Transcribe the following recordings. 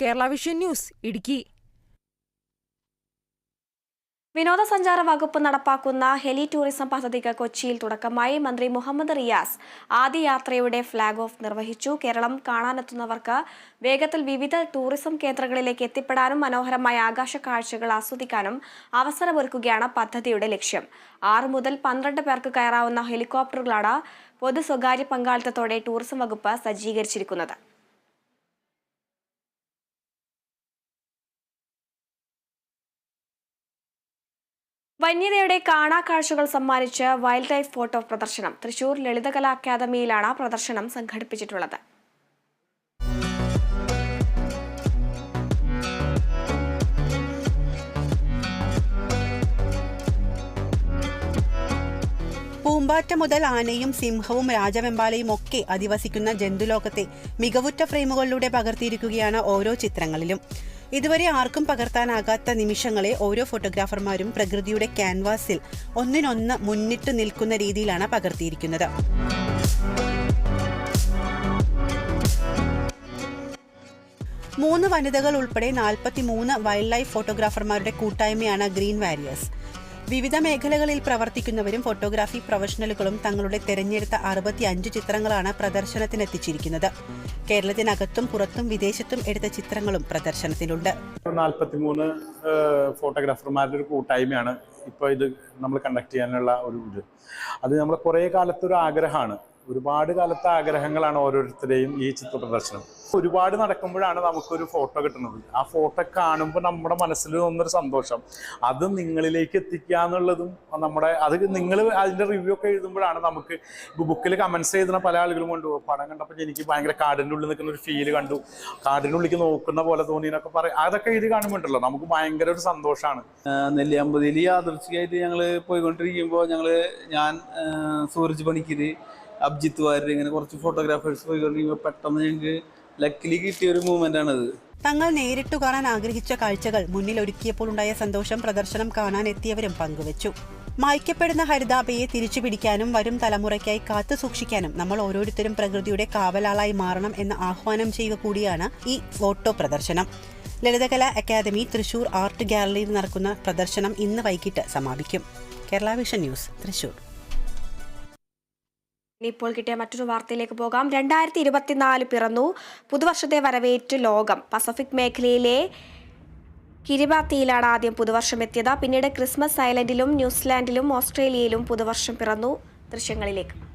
Kerala vision news Idukki. വിനോദസഞ്ചാര വകുപ്പ് നടപ്പാക്കുന്ന ഹെലി ടൂറിസം പദ്ധതിക്ക് കൊച്ചിയിൽ തുടക്കമായി മന്ത്രി മുഹമ്മദ് റിയാസ് ആദ്യ യാത്രയുടെ ഫ്ളാഗ് ഓഫ് നിർവഹിച്ചു. കേരളം കാണാനെത്തുന്നവർക്ക് വേഗത്തിൽ വിവിധ ടൂറിസം കേന്ദ്രങ്ങളിലേക്ക് എത്തിപ്പെടാനും മനോഹരമായ ആകാശ കാഴ്ചകൾ ആസ്വദിക്കാനും അവസരമൊരുക്കുകയാണ് പദ്ധതിയുടെ ലക്ഷ്യം. ആറ് മുതൽ പന്ത്രണ്ട് പേർക്ക് കയറാവുന്ന ഹെലികോപ്റ്ററുകളാണ് പൊതു സ്വകാര്യ പങ്കാളിത്തത്തോടെ ടൂറിസം വകുപ്പ് സജ്ജീകരിച്ചിരിക്കുന്നത്. വന്യതയുടെ കാണാക്കാഴ്ചകൾ സമ്മാനിച്ച് വൈൽഡ് ലൈഫ് ഫോട്ടോ പ്രദർശനം. തൃശൂർ ലളിതകലാ അക്കാദമിയിലാണ് പ്രദർശനം സംഘടിപ്പിച്ചിട്ടുള്ളത്. പൂമ്പാറ്റ മുതൽ ആനയും സിംഹവും രാജവെമ്പാലയും ഒക്കെ അധിവസിക്കുന്ന ജന്തുലോകത്തെ മികവുറ്റ ഫ്രെയിമുകളിലൂടെ പകർത്തിയിരിക്കുകയാണ് ഓരോ ചിത്രങ്ങളിലും. ഇതുവരെ ആർക്കും പകർത്താനാകാത്ത നിമിഷങ്ങളെ ഓരോ ഫോട്ടോഗ്രാഫർമാരും പ്രകൃതിയുടെ ക്യാൻവാസിൽ ഒന്നിനൊന്ന് മുന്നിട്ട് നിൽക്കുന്ന രീതിയിലാണ് പകർത്തിയിരിക്കുന്നത്. മൂന്ന് വനിതകൾ ഉൾപ്പെടെ നാൽപ്പത്തി മൂന്ന് വൈൽഡ് ലൈഫ് ഫോട്ടോഗ്രാഫർമാരുടെ കൂട്ടായ്മയാണ് ഗ്രീൻ വാരിയേഴ്സ്. വിവിധ മേഖലകളിൽ പ്രവർത്തിക്കുന്നവരും ഫോട്ടോഗ്രാഫി പ്രൊഫഷണലുകളും തങ്ങളുടെ തെരഞ്ഞെടുത്ത അറുപത്തി അഞ്ച് ചിത്രങ്ങളാണ് പ്രദർശനത്തിനെത്തിച്ചിരിക്കുന്നത്. കേരളത്തിനകത്തും പുറത്തും വിദേശത്തും എടുത്ത ചിത്രങ്ങളും പ്രദർശനത്തിലുണ്ട്. നാൽപ്പത്തിമൂന്ന് ഫോട്ടോഗ്രാഫർമാരുടെ ഒരു കൂട്ടായ്മയാണ് ഇപ്പോൾ ഇത് നമ്മൾ കണ്ടക്ട് ചെയ്യാനുള്ള ഒരു ഇത്. അത് നമ്മൾ കുറേ കാലത്തൊരു ആഗ്രഹമാണ്. ഒരുപാട് കാലത്തെ ആഗ്രഹങ്ങളാണ് ഓരോരുത്തരെയും ഈ ചിത്ര പ്രദർശനം ഒരുപാട് നടക്കുമ്പോഴാണ് നമുക്കൊരു ഫോട്ടോ കിട്ടുന്നത്. ആ ഫോട്ടോ കാണുമ്പോൾ നമ്മുടെ മനസ്സിൽ തോന്നുന്നൊരു സന്തോഷം. അത് നിങ്ങളിലേക്ക് എത്തിക്കുക എന്നുള്ളതും നമ്മുടെ അത് നിങ്ങൾ അതിന്റെ റിവ്യൂ ഒക്കെ എഴുതുമ്പോഴാണ് നമുക്ക് ബുക്കിൽ കമൻസ് ചെയ്തിരുന്ന പല ആളുകളും കൊണ്ട്. പടം കണ്ടപ്പോൾ എനിക്ക് ഭയങ്കര കാടിന്റെ ഉള്ളിൽ നിൽക്കുന്ന ഒരു ഫീൽ കണ്ടു. കാടിന്റെ ഉള്ളിലേക്ക് നോക്കുന്ന പോലെ തോന്നി എന്നൊക്കെ പറയും. അതൊക്കെ എഴുതി കാണുമ്പോണ്ടല്ലോ നമുക്ക് ഭയങ്കര ഒരു സന്തോഷമാണ് നെല്ലിയാമ്പതിയിൽ യാദൃച്ഛികമായിട്ട് ഞങ്ങൾ പോയിക്കൊണ്ടിരിക്കുമ്പോൾ ഞങ്ങൾ ഞാൻ സൂരജ് പണിക്കര് അബ്ജിത്ത് വാര്യർ ഇങ്ങനെ കുറച്ച് ഫോട്ടോഗ്രാഫേഴ്സ് പോയിക്കൊണ്ടിരിക്കുമ്പോൾ പെട്ടെന്ന് ഞങ്ങൾക്ക് ലക്കിലി കിട്ടിയ ഒരു മൂവ്മെന്റ് ആണത്. തങ്ങൾ നേരിട്ടു കാണാൻ ആഗ്രഹിച്ച കാഴ്ചകൾ മുന്നിൽ ഒരുക്കിയപ്പോൾ ഉണ്ടായ സന്തോഷം പ്രദർശനം കാണാൻ എത്തിയവരും പങ്കുവച്ചു. മായ്ക്കപ്പെടുന്ന ഹരിതാപയെ തിരിച്ചു പിടിക്കാനും വരും തലമുറയ്ക്കായി കാത്തു സൂക്ഷിക്കാനും നമ്മൾ ഓരോരുത്തരും പ്രകൃതിയുടെ കാവലാളായി മാറണം എന്ന് ആഹ്വാനം ചെയ്യുക കൂടിയാണ് ഈ ഫോട്ടോ പ്രദർശനം. ലളിതകലാ അക്കാദമി തൃശൂർ ആർട്ട് ഗാലറിയിൽ നടക്കുന്ന പ്രദർശനം ഇന്ന് വൈകിട്ട് സമാപിക്കും. Kerala vision news Thrissur. ഇപ്പോൾ കിട്ടിയ മറ്റൊരു വാർത്തയിലേക്ക് പോകാം. രണ്ടായിരത്തി ഇരുപത്തിനാല് പിറന്നു. പുതുവർഷത്തെ വരവേറ്റ് ലോകം. പസഫിക് മേഖലയിലെ കിരിബാത്തിയിലാണ് ആദ്യം പുതുവർഷം എത്തിയത്. പിന്നീട് ക്രിസ്മസ് ഐലൻഡിലും ന്യൂസിലാൻഡിലും ഓസ്ട്രേലിയയിലും പുതുവർഷം പിറന്നു. ദൃശ്യങ്ങളിലേക്ക്.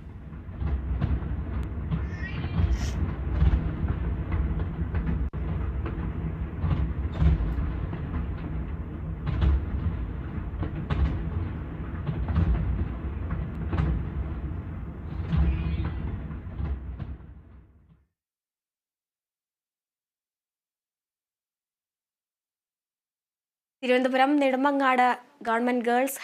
Thiruvananthapuram Nedumangad government girls